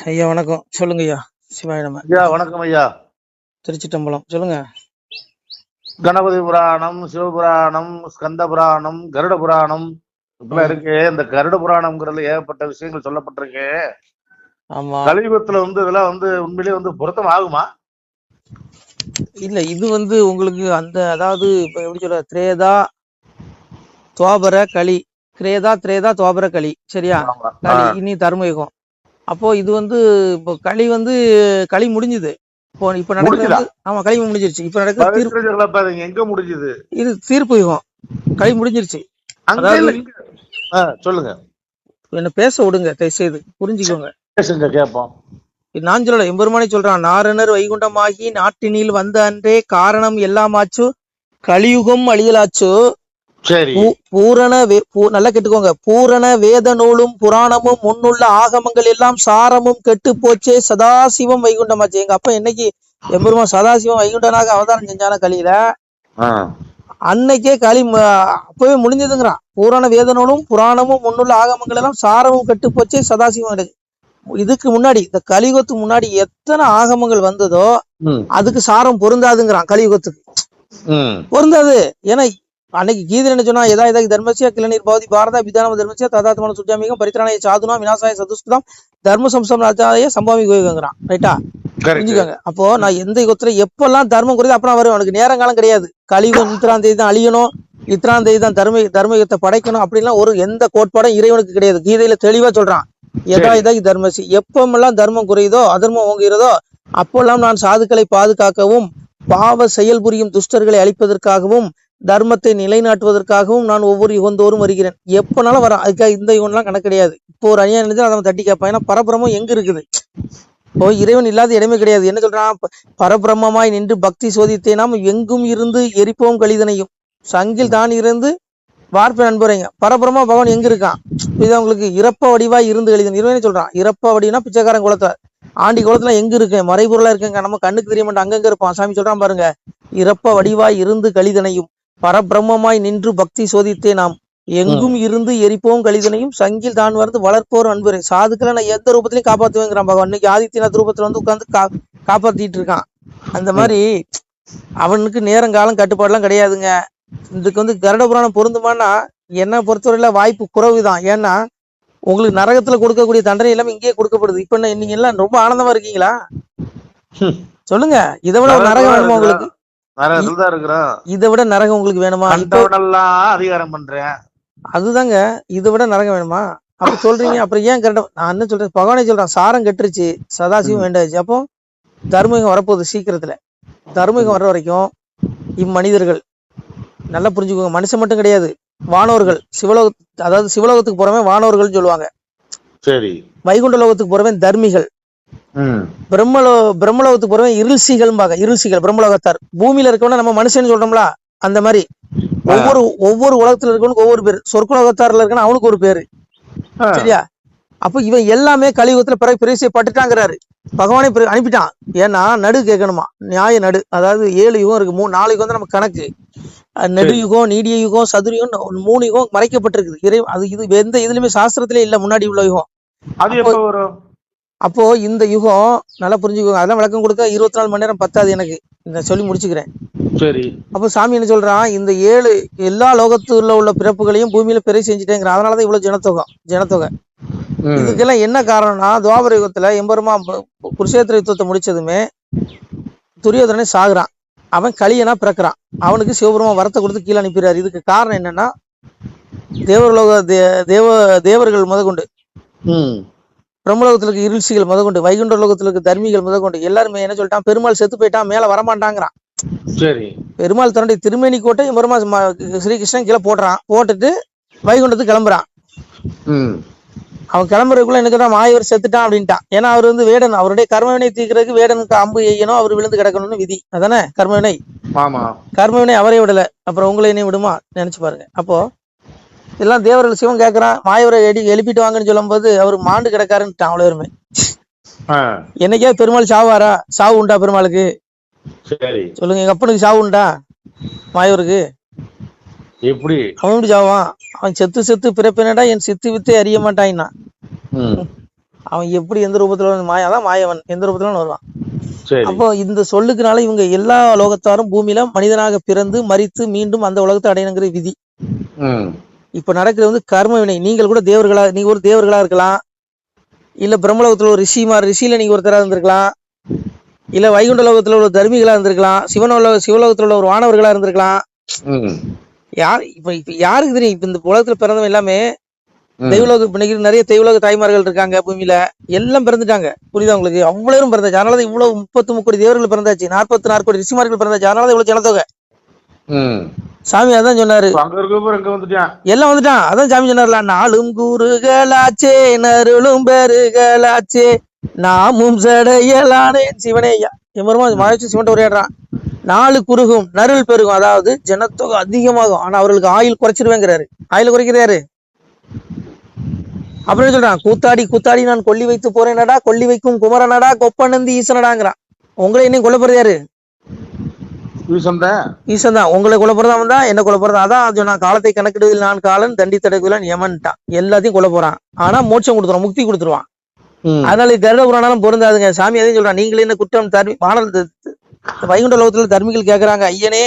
ஐயா வணக்கம். சொல்லுங்க ஐயா. சிவாய நம்ம ஐயா வணக்கம் ஐயா. திருச்சிட்டம்பலம். சொல்லுங்க. கணபதி புராணம் சிவபுராணம் ஸ்கந்த புராணம் கருட புராணம். இப்பெல்லாம் இருக்கு. இந்த கருட புராணம்ங்கிறதுல ஏகப்பட்ட விஷயங்கள் சொல்லப்பட்டிருக்கு. ஆமா. கலியுகத்துல வந்து இதெல்லாம் வந்து உண்மையிலேயே வந்து பொருத்தம் ஆகுமா? இல்ல இது வந்து உங்களுக்கு அந்த அதாவது இப்ப எப்படி சொல்ற திரேதா துவாபர களி கிரேதா திரேதா துவாபர களி சரியா. களி இனி தர்மயுகம். அப்போ இது வந்து இப்போ களி வந்து களி முடிஞ்சுது. இப்போ இப்ப நடக்கிறது ஆமா களி முடிஞ்சிருச்சு. இப்ப நடக்கிறது தீர்ப்பு பாருங்க எங்க முடிஞ்சுது? இது தீர்ப்பு யுகம். களி முடிஞ்சிருச்சு. சொல்லுங்க. என்ன பேச விடுங்க தயவு செய்து புரிஞ்சுக்கோங்க. பேசுங்க கேப்போம். நான் சொல்லல எம்பெருமானே சொல்றான் நாரணர் வைகுண்டமாகி நாட்டினில் வந்த அன்றே காரணம் எல்லாமாச்சு கலியுகம் அழியலாச்சு சரி. பூரண வே- பூ- நல்லா கேட்டுக்கோங்க. பூரண வேத நூலும் புராணமும் முன்னுள்ள ஆகமங்கள் எல்லாம் சாரமும் கெட்டு போச்சே சதாசிவம் வைகுண்டமாச்சு. எங்க அப்பா என்னைக்கு எம்பெருமான் சதாசிவம் வைகுண்டனாக அவதாரம் செஞ்சான கலியில அன்னைக்கே களி அப்பவே முடிஞ்சதுங்கிறான். பூரண வேத நூலும் புராணமும் முன்னுள்ள ஆகமங்கள் எல்லாம் சாரமும் கெட்டு போச்சே சதாசிவம் கிடையாது. இதுக்கு முன்னாடி இந்த கலியுகத்துக்கு முன்னாடி எத்தனை ஆகமங்கள் வந்ததோ அதுக்கு சாரம் பொருந்தாதுங்கிறான் கலியுகத்துக்கு. பொருந்தாது. ஏன்னா அன்னைக்கு கீதை என்ன சொன்னா எதா எதா தர்மசியா கிளநீர் பவதி பாரதா விதானம தர்மசியா ததாத்மான சுஜாமிகம் பரித்ராணய சாதுனா விநாசாய சதுஸ்கிருதம் தர்ம சம்சம் ராஜாய சம்பாமி கோயங்கிறான் ரைட்டா. புரிஞ்சுக்கோங்க. அப்போ நான் எந்த யுகத்துல எப்பெல்லாம் தர்மம் குறையுது அப்ப வரும் அவனுக்கு நேரங்காலம் கிடையாது. கலியுகம் இத்தனாம் தேதி தான் அழியணும். இத்தனாம் தேதி தான் தர்ம தர்மயுகத்தை படைக்கணும். அப்படின்லாம் ஒரு எந்த கோட்பாடும் இறைவனுக்கு கிடையாது. கீதையில தெளிவா சொல்றான். எதா எதா தர்மசி எப்பமெல்லாம் தர்மம் குறையுதோ அதர்மம் ஓங்குகிறதோ அப்பெல்லாம் நான் சாதுக்களை பாதுகாக்கவும் பாவ செயல் புரியும் துஷ்டர்களை அழிப்பதற்காகவும் தர்மத்தை நிலைநாட்டுவதற்காகவும் நான் ஒவ்வொரு யுகந்தோறும் வருகிறேன். எப்பனாலும் வரேன். அதுக்காக இந்த யுகம்லாம் கணக்கு கிடையாது. இப்போ ஒரு அணியா நினைச்சா அதை அவன் தட்டி கேட்பான் ஏன்னா பரபரமும் எங்க இருக்குது? இப்போ இறைவன் இல்லாத இடமே கிடையாது. என்ன சொல்றான்? பரபிரம்மமாய் நின்று பக்தி சோதித்தே நாம் எங்கும் இருந்து எரிப்போம் கழிதனையும். சங்கில் தான் இருந்து வார்ப்பை நண்பரைங்க பரபிரம்ம பகவான் எங்க இருக்கான்? இது உங்களுக்கு இறப்ப வடிவாய் இருந்து எழுதின இறைவனே சொல்றான்? இறப்ப வடினா பிச்சைக்காரன் குளத்துல ஆண்டி குளத்துல எங்க இருக்கேன்? மறைபொருளா இருக்கேங்க. நம்ம கண்ணுக்கு தெரிய மாட்டோம் அங்கங்க இருப்பான். சாமி சொல்றான் பாருங்க. இறப்ப வடிவாய் இருந்து கழிதனையும். பரபிரம்மமாய் நின்று பக்தி சோதித்தே நாம். எங்கும் இருந்து எரிப்போம் கழிதனையும் சங்கில் தான் வந்து வளர்ப்போர் அன்பரே. சாதுக்களை நான் எந்த ரூபத்திலையும் காப்பாத்துவேங்கிறான் பகவான் இன்னைக்கு ஆதித்யநாத் ரூபத்துல வந்து உட்கார்ந்து கா காப்பாத்திட்டு இருக்கான் அந்த மாதிரி அவனுக்கு நேரங்காலம் கட்டுப்பாடுலாம் கிடையாதுங்க. இதுக்கு வந்து கருட புராணம் பொருந்துமானா என்னை பொறுத்தவரையில வாய்ப்பு குறைவுதான். ஏன்னா உங்களுக்கு நரகத்துல கொடுக்கக்கூடிய தண்டனை எல்லாமே இங்கேயே கொடுக்கப்படுது. இப்ப என்ன நீங்க எல்லாம் ரொம்ப ஆனந்தமா இருக்கீங்களா. சொல்லுங்க. இதை விட நரகம் வேணுமா உங்களுக்கு? நரகத்துல தான் இருக்கிறோம்? இதை விட நரகம் உங்களுக்கு வேணுமா? அதிகாரம் பண்றேன். அதுதாங்க இதை விட நரகம் வேணுமா? அப்ப சொல்றீங்க அப்புறம் ஏன் கரெக்டா நான் என்ன சொல்றேன்? பகவானே சொல்றேன் சாரம் கெட்டுருச்சு சதாசிவம் வேண்டாச்சு. அப்போ தர்மயுகம் வரப்போகுது சீக்கிரத்துல. தர்மயுகம் வர்ற வரைக்கும் இம்மனிதர்கள் நல்லா புரிஞ்சுக்கோங்க மனுஷன் மட்டும் கிடையாது வானோர்கள் சிவலோக அதாவது சிவலோகத்துக்கு போறவன் வானோர்கள் சொல்லுவாங்க. சரி. வைகுண்ட லோகத்துக்கு போறவன் தர்மிகள். பிரம்மலோ பிரம்மலோகத்துக்கு போறவன் இருள்சிகள்பாங்க இருள்சிகள் பிரம்மலோகத்தார். பூமியில இருக்கவன நம்ம மனுஷன் சொல்றோம்ல அந்த மாதிரி. ஒவ்வொரு ஒவ்வொரு உலகத்துல இருக்கவனுக்கு ஒவ்வொரு பேர். சொர்க்கலோகத்தார்ல இருக்கணும் அவனுக்கு ஒரு பேரு. சரியா? அப்ப இவன் எல்லாமே கலியுகத்துல பிறகு பிரவேசிப்பட்டுட்டாங்கிறாரு பகவானே பிறகு அனுப்பிட்டான். ஏன்னா நடு கேட்கணுமா? நியாய நடு. அதாவது ஏழு யுகம் இருக்கு. மூணு யுகம் தான் நம்ம கணக்கு. நெடு யுகம் நீடிய யுகம் சதுர யுகம் மூணு யுகம் மறைக்கப்பட்டிருக்குது. இறை அது இது எந்த இதுலயுமே சாஸ்திரத்திலே இல்ல முன்னாடி உள்ள யுகம். அது எப்ப வரும் அப்போ இந்த யுகம் நல்லா புரிஞ்சுக்கோங்க. அதெல்லாம் விளக்கம் கொடுக்க இருபத்தி நாலு மணி நேரம் பத்தாது எனக்கு. இந்த சொல்லி முடிச்சுக்கிறேன். சரி. அப்போ சாமி என்ன சொல்றான் இந்த ஏழு எல்லா லோகத்துல உள்ள பிறப்புகளையும் பூமியில பெரிய செஞ்சுட்டேங்கிறான் அதனாலதான் இவ்வளவு ஜனத்தொகை ஜனத்தொகை. ம், இதுக்கெல்லாம் என்ன காரணம்னா துவாபர யுகத்துல எம்பெருமா குருஷேத்திர யுத்தத்தை முடிச்சதுமே துரியோதனே சாகுறான். அவன் கலியனா பிறக்கிறான். அவனுக்கு சிவபெருமா வரத்தை கொடுத்து கீழே அனுப்பிடுறாரு. இதுக்கு காரணம் என்னன்னா தேவர்லோக தேவ தேவர்கள் முதற்கொண்டு. ம், பிரம்மலோகத்துல இருக்க இருள்சிகள் முதற்கொண்டு வைகுண்ட லோகத்துல இருக்க தர்மிகள் முதற்கொண்டு எல்லாருமே என்ன சொல்லிட்டான்? பெருமாள் செத்து போயிட்டான் மேல வரமாட்டாங்கிறான். சரி. பெருமாள் தன்னுடைய திருமேனி கோட்டை பெருமாள் ம- ஸ்ரீகிருஷ்ணன் கீழே போடுறான். போட்டுட்டு வைகுண்டத்துக்கு கிளம்புறான். அவன் கிளம்புறதுக்குள்ள என்ன சொல்றான்? மாயவர் செத்துட்டான் அப்படின்ட்டான். ஏன்னா அவர் வந்து வேடன். அவருடைய கர்மவினை தீர்க்கிறதுக்கு வேடனுக்கு அம்பு எய்யணும் அவர் விழுந்து கிடக்கணும்னு விதி. அதானே? கர்மவினை. ஆமா. கர்மவினை அவரே விடல. அப்புறம் உங்களை என்ன விடுமா? நினைச்சு பாருங்க. அப்போ எல்லாம் தேவர்கள் சிவன் கேட்கறான் மாயவரை எடி எழுப்பிட்டு வாங்கன்னு சொல்லும்போது அவர் மாண்டு கிடக்காருன்ட்டான் அவ்வளோ பேருமே. ஆ, என்னைக்கா பெருமாள் சாவாரா சாவு உண்டா பெருமாளுக்கு? சொல்லுங்க எங்க அப்பனுக்கு சாவு உண்டா? மாயவருக்கு? எப்படி? அவன் எப்படி சாவான்? அவன் செத்து செத்து பிறப்பினடா என் சித்து வித்தை அறிய மாட்டான்னா ம். அவன் எப்படி எந்த ரூபத்துல வந்து மாய அதான் மாயவன் எந்த ரூபத்துல வருவான் அப்போ இந்த சொல்லுக்குனால இவங்க எல்லா லோகத்தாரும் பூமியில மனிதனாக பிறந்து மரித்து மீண்டும் அந்த உலகத்தை அடையணுங்கிற விதி. இப்ப நடக்கிறது வந்து கர்ம வினை. நீங்கள் கூட தேவர்களா நீங்க ஒரு தேவர்களா இருக்கலாம். இல்ல பிரம்மலோகத்துல ஒரு ரிஷிமா ரிஷியில நீங்க ஒருத்தரா இருந்திருக்கலாம். இல்ல வைகுண்ட லோகத்துல உள்ள தர்மிகளா இருந்திருக்கலாம். சிவனோல சிவலோகத்துல உள்ள ஒரு வானவர்களா இருந்திருக்கலாம். யார் இப்ப இப்ப யாருக்கு தெரியும்? இப்ப இந்த உலகத்துல பிறந்தவன் எல்லாமே. தெய்வலோக இன்னைக்கு நிறைய தெய்வலோக தாய்மார்கள் இருக்காங்க பூமியில. எல்லாம் பிறந்துட்டாங்க. புரியுதா உங்களுக்கு? அவ்வளவு பிறந்தாச்சு. அதனால தான் இவ்வளவு முப்பத்து முக்கோடி தேவர்கள் பிறந்தாச்சு. நாற்பத்தி நாலு கோடி ரிஷிமார்கள் பிறந்தாச்சு. அதனால தான் இவ்வளவு ஜனத்தொகை. சாமி அதான் சொன்னாரு. எல்லாம் வந்துட்டான். அதான் சாமி சொன்னார்ல நாளும் கூறுகளாச்சே நருளும் பெருகளாச்சே நாமும் சடையலானே சிவனே எமருமா மழைச்சு சிவன் உரையாடுறான். நாலு குறுகும் நருள் பெருகும். அதாவது ஜனத்தொகை அதிகமாகும். ஆனா அவர்களுக்கு ஆயுள் குறைச்சிருவேங்கிறாரு. ஆயுள் குறைக்கிறாரு அப்படின்னு சொல்றான்? கூத்தாடி கூத்தாடி நான் கொல்லி வைத்து போறேனடா கொல்லி வைக்கும் குமரனடா கொப்பனந்தி ஈசனடாங்கிறான். உங்களை என்னையும் கொல்ல போறது யாரு? ஈசன் தான் உங்களை கொல்ல போறதா வந்தா என்ன கொல்ல போறதா அதான் சொன்னான் காலத்தை கணக்கிடுவதில் நான் காலன் தண்டி தடகுலாம் யமன்ட்டான். எல்லாத்தையும் கொல்ல போறான் ஆனா மோட்சம் கொடுத்துருவான் முக்தி கொடுத்துருவான். அதனால கருட புராணாலும் பொருந்தாதுங்க. சாமி அதையும் சொல்றான். நீங்களே என்ன குற்றம் தர்மி வானல் வைகுண்ட லோகத்துல தர்மிகள் கேக்குறாங்க. ஐயனே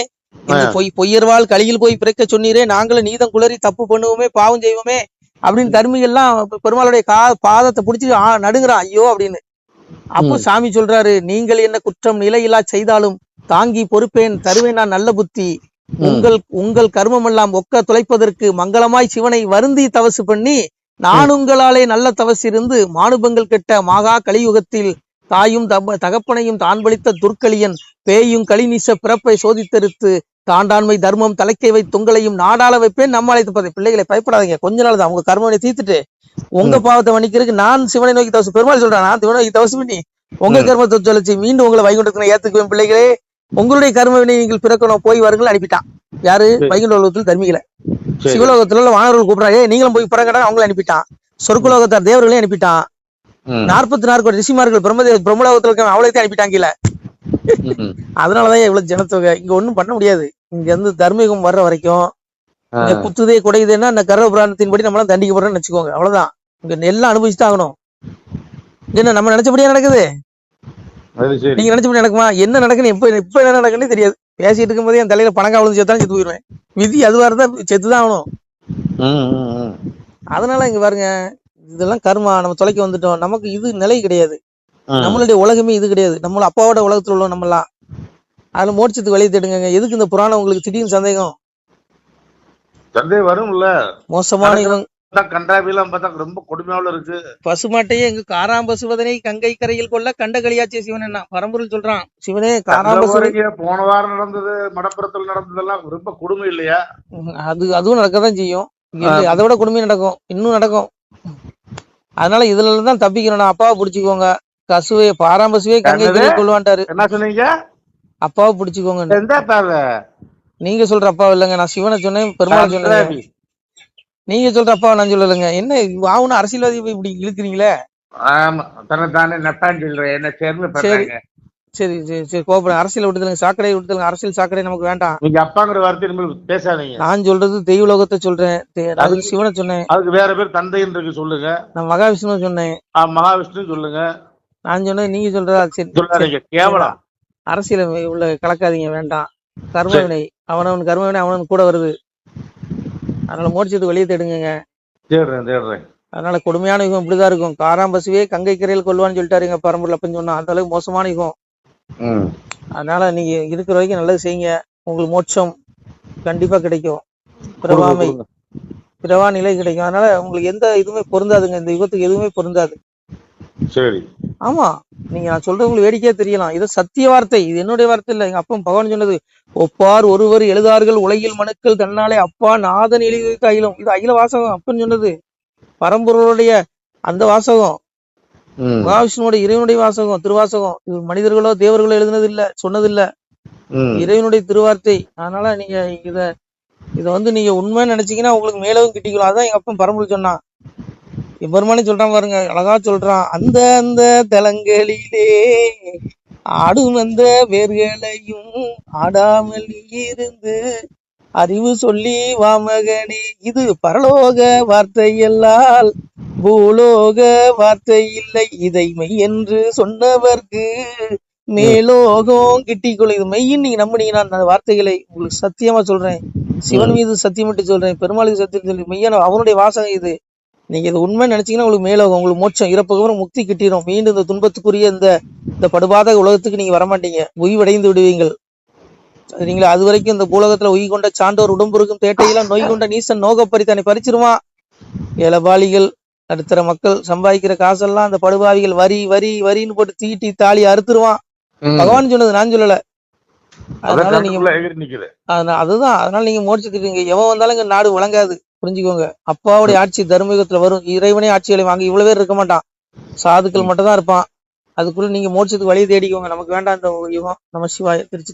பொய் பொய்யர்வாள் கலியில் போய் பிறக்க சொன்னீரே நாங்களும் நீதம் குளறி தப்பு பண்ணுவோமே பாவம் செய்வோமே அப்படின்னு தர்மிகள்லாம் பெருமாளுடைய கா பாதத்தை பிடிச்சி நடுங்குறான். ஐயோ அப்படின்னு. அப்போ சாமி சொல்றாரு நீங்கள் என்ன குற்றம் நிலையில்லா செய்தாலும் தாங்கி பொறுப்பேன் தருவேன் நான் நல்ல புத்தி. உங்கள் உங்கள் கர்மமெல்லாம் ஒக்க துளைப்பதற்கு மங்களமாய் சிவனை வருந்தி தவசு பண்ணி நான் உங்களாலே நல்ல தவசு இருந்து மானுபங்கள் கெட்ட மாகா கலியுகத்தில் தாயும் தப- தகப்பனையும் தான் பலித்த துர்க்கலியன் பேயும் களிநீச பிறப்பை சோதித்தெடுத்து தாண்டாண்மை தர்மம் தலைக்கை வை துங்களையும் நாடாள வைப்பேன் நம்ம அழைத்து பதை. பிள்ளைகளை பயப்படாதீங்க. கொஞ்ச நாள் தான். உங்க கர்மனை தீர்த்துட்டு உங்க பாவத்தை மன்னிக்கிறதுக்கு நான் சிவனை நோக்கி தவசு. பெருமாள் சொல்றேன் நான் சிவனை நோக்கி தவசு பண்ணி உங்க. கர்மத்தை சொல்லிச்சு மீண்டும் உங்களை வைகுண்டத்துல ஏத்துக்குவேன் பிள்ளைகளே. உங்களுடைய கர்ம வினை நீங்கள் பிறக்கணும். போய் வருங்கள். அனுப்பிட்டான். யாரு. வைகுண்ட உலகத்தில் தர்மிகளை. சிவலோகத்துல உள்ள வானவர்கள் கூப்பிடுறாங்க. "ஏய், நீங்களும் போய் பிறங்கடா. அவங்களை அனுப்பிட்டான். சொர்க்குலோகத்தார் தேவர்களையும் அனுப்பிட்டான். நாற்பத்தி நாலு கோடி ரிஷிமார்கள் பிரம்மதேவ பிரம்மலோகத்துல இருக்க அவளையும் அனுப்பிட்டாங்க கீழே ம். அதனாலதான் இவ்வளவு ஜனத்தொகை. இங்க ஒண்ணும் பண்ண முடியாது. இங்க இருந்து தர்மீகம் வர்ற வரைக்கும். இங்க குத்துதே குடையுதுன்னா இந்த கர்வ புராணத்தின்படி நம்மளாம் தண்டிக்கப்படுறோம்னு வச்சுக்கோங்க. அவ்வளவுதான். இங்க எல்லாம் அனுபவிச்சு தான் ஆகணும். என்ன நம்ம நினைச்சபடியா நடக்குது? நீங்க நினைச்சபடி நடக்குமா? என்ன நடக்குன்னு எப்ப இப்ப என்ன நடக்குன்னு தெரியாது. பேசிட்டு இருக்கும்போதே என் தலையில பணங்கா விழுந்து செத்தாலும் செத்து போயிருவேன். விதி அதுவா இருந்தா செத்துதான் ஆகணும். அதனால இங்க பாருங்க இதெல்லாம் கர்மா நம்ம தொலைக்க வந்துட்டோம். நமக்கு இது நிலை கிடையாது. நம்மளுடைய உலகமே இது கிடையாது. நம்மள அப்பாவோட உலகத்துல உள்ளோம் நம்மலாம். அதுல மோட்சத்துக்கு வழி தேடுங்க எதுக்கு இந்த புராணம் உங்களுக்கு திடீர்னு சந்தேகம்? சந்தேகம் வரும்ல. மோசமான இவன். பார்த்தா கண்டாபிலாம் பார்த்தா ரொம்ப கொடுமையாவில் இருக்கு. பசுமாட்டையே எங்க காராம் பசுவதனை கங்கை கரையில் கொள்ள கண்ட களியாச்சே சிவன் என்ன? பரம்பொருள் சொல்றான். சிவனே காராம் அங்க பசுவை வரைக்கும் போன வாரம் நடந்தது மடப்புறத்தில் நடந்ததெல்லாம் ரொம்ப கொடுமை இல்லையா? அது அதுவும் நடக்கதான் செய்யும். இல்ல, அதை விட கொடுமை நடக்கும். இன்னும் நடக்கும். அதனால இதுல தான் தப்பிக்கணும் அப்பாவை பிடிச்சுக்கோங்க. கசுவை பாராம்பசுவே கங்கை கொள்வான்ட்டாரு. என்ன சொன்னீங்க? அப்பாவை பிடிச்சுக்கோங்க. நீங்க சொல்ற அப்பா இல்லைங்க. நான் சிவனை சொன்னேன் பெருமாள் சொன்னேன். நீங்க சொல்ற அப்பா நான் சொல்லலைங்க. என்ன ஆவுன அரசியல்வாதி போய் இப்படி இழுக்கிறீங்களே? ஆமா தன்னை தானே நட்டான்னு சொல்றேன். என்ன சேர்ந்து சரி சரி சரி கோபுரம் அரசியல் விட்டுதலுங்க சாக்கடை விட்டுதலுங்க அரசியல் சாக்கடை நமக்கு வேண்டாம். நீங்க அப்பாங்கிற வார்த்தை பேசாதீங்க. நான் சொல்றது தெய்வலோகத்தை சொல்றேன். தெ- நான் சிவனை சொன்னேன். அதுக்கு வேற பேர் இருக்கு சொல்லுங்க. நான் மகாவிஷ்ணுவை சொன்னேன். மகாவிஷ்ணு சொல்லுங்க. நான் சொன்னேன் நீங்க சொல்றதா சரி. கேவலம். அரசியல உள்ள கலக்காதீங்க வேண்டாம். கர்ம சரி. வினை அவனவன் கர்ம வினை அவனவன் கூட வருது. அதனால மோட்சத்துக்கு வெளியே தேடுங்க தேடுறேன் தேடுறேன். அதனால கொடுமையான யுகம் இப்படிதான் இருக்கும். காராம் பசுவே கங்கை கரையில் கொள்வான்னு சொல்லிட்டாருங்க பரம்பூர்ல அப்பன்னு சொன்னா. அந்த அளவுக்கு மோசமான யுகம். அதனால நீங்க இருக்கிற வரைக்கும் நல்லது செய்யுங்க. உங்களுக்கு மோட்சம் கண்டிப்பா கிடைக்கும். கொடுங்க, பிறவா நிலை கிடைக்கும். அதனால உங்களுக்கு எந்த இதுவுமே பொருந்தாதுங்க. இந்த யுகத்துக்கு எதுவுமே பொருந்தாது. சரி. ஆமா. நீங்க நான் சொல்றது உங்களுக்கு வேடிக்கையா தெரியலாம். இது சத்திய வார்த்தை. இது என்னுடைய வார்த்தை இல்ல. எங்க அப்பா பகவான் சொன்னது ஒப்பார் ஒருவர் எழுதார்கள் உலகில் மனுக்கள் தன்னாலே அப்பா நாதன் எழுதி வைத்த அகிலம். இது அகில வாசகம். அப்பன்னு சொன்னது பரம்பொருளுடைய அந்த வாசகம். மகாவிஷ்ணுவோட இறைவனுடைய வாசகம் திருவாசகம் இது மனிதர்களோ தேவர்களோ எழுதுனது இல்ல சொன்னது இல்ல. இறைவனுடைய திருவார்த்தை. அதனால நீங்க இத இத வந்து நீங்க உண்மை நினைச்சீங்கன்னா உங்களுக்கு மேலவும் கிட்டிக்கலாம் அதான் எங்க அப்பா பரம்பொருள் சொன்னான். எம்பெருமானே சொல்றான் பாருங்க அழகா சொல்றான். அந்த அந்த தலங்களிலே ஆடும் அந்த வேர்களையும் ஆடாமல் இருந்து அறிவு சொல்லி வாமகனே. இது பரலோக வார்த்தையல்லால் பூலோக வார்த்தை இல்லை இதை மெய் என்று சொன்னவர்க்கு மேலோகம் கிட்டிக்கொள்ள இது மெய்யின் நீங்க நம்புனீங்கன்னா அந்த வார்த்தைகளை உங்களுக்கு சத்தியமா சொல்றேன். சிவன் மீது சத்தியமிட்டு சொல்றேன். பெருமாளுக்கு சத்தியம் சொல்லி மெய்யான அவனுடைய வாசகம் இது. நீங்க இது உண்மை நினைச்சீங்கன்னா உங்களுக்கு மேலோகம் உங்களுக்கு மோட்சம் இறப்புக்கு முக்தி கிட்டிடும் மீண்டும் இந்த துன்பத்துக்குரிய இந்த இந்த படுபாத உலகத்துக்கு நீங்க வரமாட்டீங்க. உய்வடைந்து விடுவீங்கள். சரிங்களா அது வரைக்கும் இந்த பூலகத்துல உய் கொண்ட சான்றோர் உடம்புருக்கும் தேட்டையெல்லாம் நோய் கொண்ட நீசன் நோக பறித்தானே பறிச்சிருவான். ஏழபாலிகள் நடுத்தர மக்கள் சம்பாதிக்கிற காசெல்லாம் அந்த படுபாவிகள் வரி வரி வரின்னு போட்டு தீட்டி தாலி அறுத்துருவான். பகவான் சொன்னது நான் சொல்லல. அதான் அதனால நீங்க கண்ணுக்குள்ள எகிரி நிக்குது அதனா- அதுதான். அதனால நீங்க மோட்சத்துக்கு எவன் வந்தாலும் இங்க நாடு வழங்காது புரிஞ்சுக்கோங்க. அப்பாவுடைய ஆட்சி தர்மயுகத்துல வரும். இறைவனே ஆட்சிகளை வாங்கி இவ்வளவு பேர் இருக்க மாட்டான். சாதுக்கள் மட்டும் தான் இருப்பான். அதுக்குள்ள நீங்க மோட்சத்துக்கு வழி தேடிக்கோங்க. நமக்கு வேண்டாம் இந்த யுகம். நம்ம சிவாய. திருச்சி